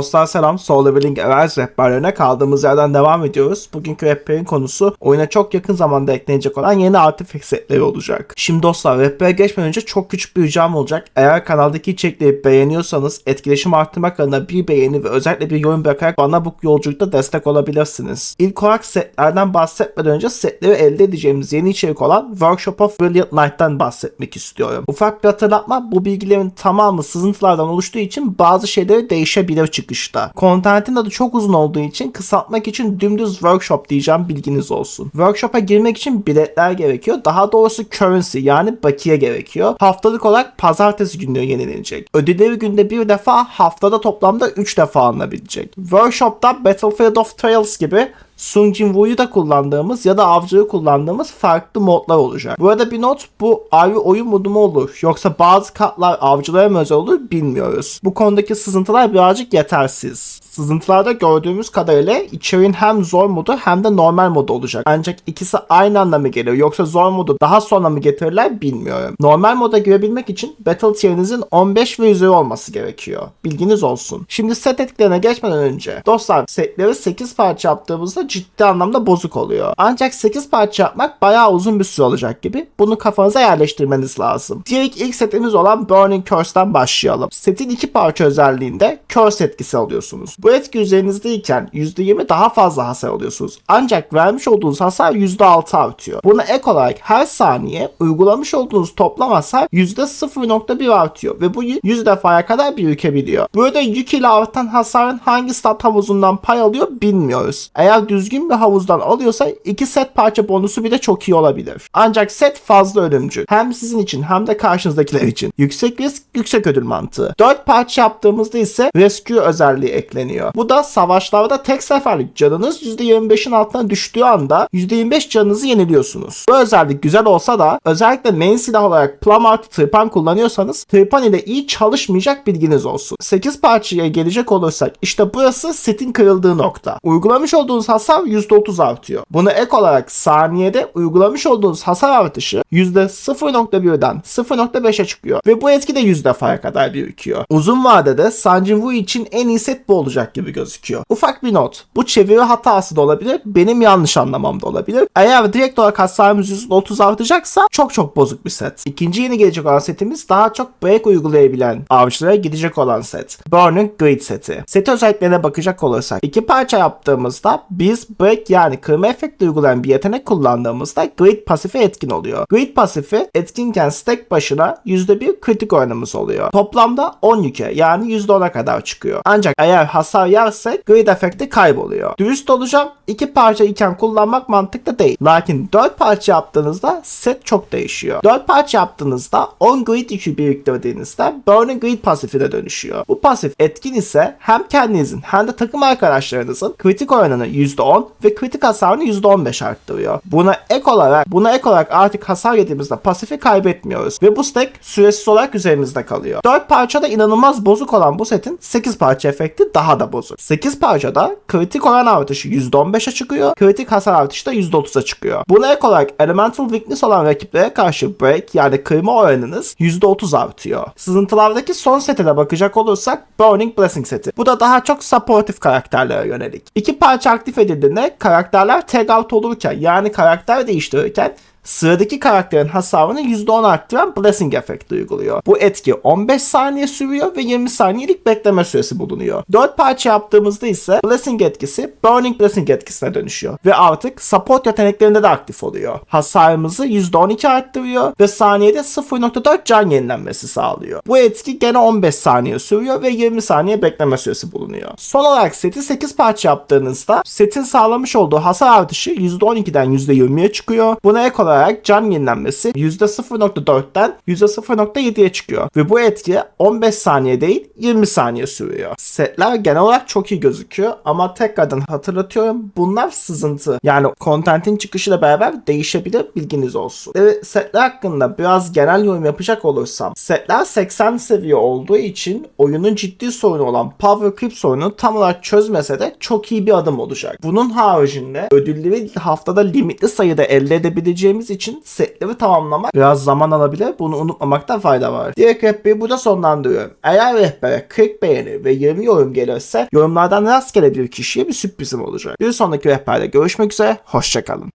Dostlar selam. Soul Leveling Arise rehberlerine kaldığımız yerden devam ediyoruz. Bugünkü rehberin konusu oyuna çok yakın zamanda eklenecek olan yeni artifact setleri olacak. Şimdi dostlar rehbere geçmeden önce çok küçük bir ricam olacak. Eğer kanaldaki içerikleri beğeniyorsanız etkileşim arttırmak adına bir beğeni ve özellikle bir yorum bırakarak bana bu yolculukta destek olabilirsiniz. İlk olarak setlerden bahsetmeden önce setleri elde edeceğimiz yeni içerik olan Workshop of Brilliant Night'tan bahsetmek istiyorum. Ufak bir hatırlatma bu bilgilerin tamamı sızıntılardan oluştuğu için bazı şeyleri değişebilir çıkışta. Kontentin adı çok uzun olduğu için kısaltmak için dümdüz workshop diyeceğim bilginiz olsun. Workshop'a girmek için biletler gerekiyor. Daha doğrusu currency yani bakiye gerekiyor. Haftalık olarak pazartesi günleri yenilenecek. Ödülleri günde bir defa haftada toplamda 3 defa alınabilecek. Workshop'ta Battlefield of Trails gibi Sun Jin da kullandığımız ya da avcıyı kullandığımız farklı modlar olacak. Burada bir not bu ayrı oyun modu mu olur yoksa bazı kartlar avcılara mı özel olur bilmiyoruz. Bu konudaki sızıntılar birazcık yetersiz. Sızıntılarda gördüğümüz kadarıyla içeriğin hem zor modu hem de normal modu olacak. Ancak ikisi aynı anda mı geliyor yoksa zor modu daha sonra mı getirirler bilmiyorum. Normal moda girebilmek için Battle Tier'inizin 15 ve üzeri olması gerekiyor. Bilginiz olsun. Şimdi set etkilerine geçmeden önce dostlar setleri 8 parça yaptığımızda ciddi anlamda bozuk oluyor. Ancak 8 parça yapmak bayağı uzun bir süre olacak gibi. Bunu kafanıza yerleştirmeniz lazım. Diğer ilk setimiz olan Burning Curse'den başlayalım. Setin iki parça özelliğinde Curse etkisi alıyorsunuz. Bu etki üzerinizdeyken %20 daha fazla hasar alıyorsunuz. Ancak vermiş olduğunuz hasar %6 artıyor. Buna ek olarak her saniye uygulamış olduğunuz toplam hasar %0.1 artıyor ve bu 100 defaya kadar birikebiliyor. Burada yük ile artan hasarın hangi stat havuzundan pay alıyor bilmiyoruz. Eğer düzgün bir havuzdan alıyorsa iki set parça bonusu bile çok iyi olabilir. Ancak set fazla ölümcül. Hem sizin için hem de karşınızdakiler için. Yüksek risk, yüksek ödül mantığı. 4 parça yaptığımızda ise rescue özelliği ekleniyor. Bu da savaşlarda tek seferlik canınız %25'in altına düştüğü anda %25 canınızı yeniliyorsunuz. Bu özellik güzel olsa da özellikle main silah olarak Plum artı tırpan kullanıyorsanız tırpan ile iyi çalışmayacak bilginiz olsun. 8 parçaya gelecek olursak işte burası setin kırıldığı nokta. Uygulamış olduğunuz hasar %30 artıyor. Buna ek olarak saniyede uygulamış olduğunuz hasar artışı %0.1'den 0.5'e çıkıyor. Ve bu etki de 100 defaya kadar birikiyor. Uzun vadede Sanjin Woo için en iyi set bu olacak gibi gözüküyor. Ufak bir not. Bu çeviri hatası da olabilir. Benim yanlış anlamam da olabilir. Eğer direkt olarak hasarımız %30 artacaksa çok çok bozuk bir set. İkinci yeni gelecek olan setimiz daha çok break uygulayabilen avcılara gidecek olan set. Burning Grid seti. Set özelliklerine bakacak olursak iki parça yaptığımızda biz break yani kırma efekti uygulayan bir yetenek kullandığımızda Grid pasifi etkin oluyor. Grid pasifi etkinken stack başına %1 kritik oranımız oluyor. Toplamda 10 yüke yani %10'a kadar çıkıyor. Ancak eğer hasar yersek grid efekti kayboluyor. Dürüst olacağım iki parça iken kullanmak mantıklı değil. Lakin 4 parça yaptığınızda set çok değişiyor. 4 parça yaptığınızda 10 grid yükü biriktirdiğinizde Burning Grid pasifine dönüşüyor. Bu pasif etkin ise hem kendinizin hem de takım arkadaşlarınızın kritik oranını %10 ve kritik hasarını %15 arttırıyor. Buna ek olarak buna ek olarak artık hasar yediğimizde pasifi kaybetmiyoruz ve bu stack süresiz olarak üzerimizde kalıyor. 4 parçada inanılmaz bozuk olan bu setin 8 parça efekti daha da bozuk. 8 parçada kritik oran artışı %15'e çıkıyor, kritik hasar artışı da %30'a çıkıyor. Buna ek olarak elemental weakness olan rakiplere karşı break yani kırma oranınız %30 artıyor. Sızıntılardaki son sete de bakacak olursak Burning Blessing seti. Bu da daha çok supportif karakterlere yönelik. İki parça aktif edildiğinde karakterler tag out olurken yani karakter değiştirirken sıradaki karakterin hasarını %10 arttıran Blessing efekti uyguluyor. Bu etki 15 saniye sürüyor ve 20 saniyelik bekleme süresi bulunuyor. 4 parça yaptığımızda ise Blessing etkisi Burning Blessing etkisine dönüşüyor ve artık support yeteneklerinde de aktif oluyor. Hasarımızı %12 arttırıyor ve saniyede 0.4 can yenilenmesi sağlıyor. Bu etki gene 15 saniye sürüyor ve 20 saniye bekleme süresi bulunuyor. Son olarak seti 8 parça yaptığınızda setin sağlamış olduğu hasar artışı %12'den %20'ye çıkıyor. Buna ek olarak olarak can yenilenmesi %0.4'ten %0.7'ye çıkıyor. Ve bu etki 15 saniye değil 20 saniye sürüyor. Setler genel olarak çok iyi gözüküyor ama tekrardan hatırlatıyorum bunlar sızıntı. Yani kontentin çıkışıyla beraber değişebilir bilginiz olsun. Ve setler hakkında biraz genel yorum yapacak olursam setler 80 seviye olduğu için oyunun ciddi sorunu olan Power Creep sorunu tam olarak çözmese de çok iyi bir adım olacak. Bunun haricinde ödülleri haftada limitli sayıda elde edebileceğimiz geçtiğimiz için setleri tamamlamak biraz zaman alabilir. Bunu unutmamakta fayda var. Direkt rehberi burada sonlandırıyorum. Eğer rehbere 40 beğeni ve 20 yorum gelirse yorumlardan rastgele bir kişiye bir sürprizim olacak. Bir sonraki rehberde görüşmek üzere. Hoşçakalın.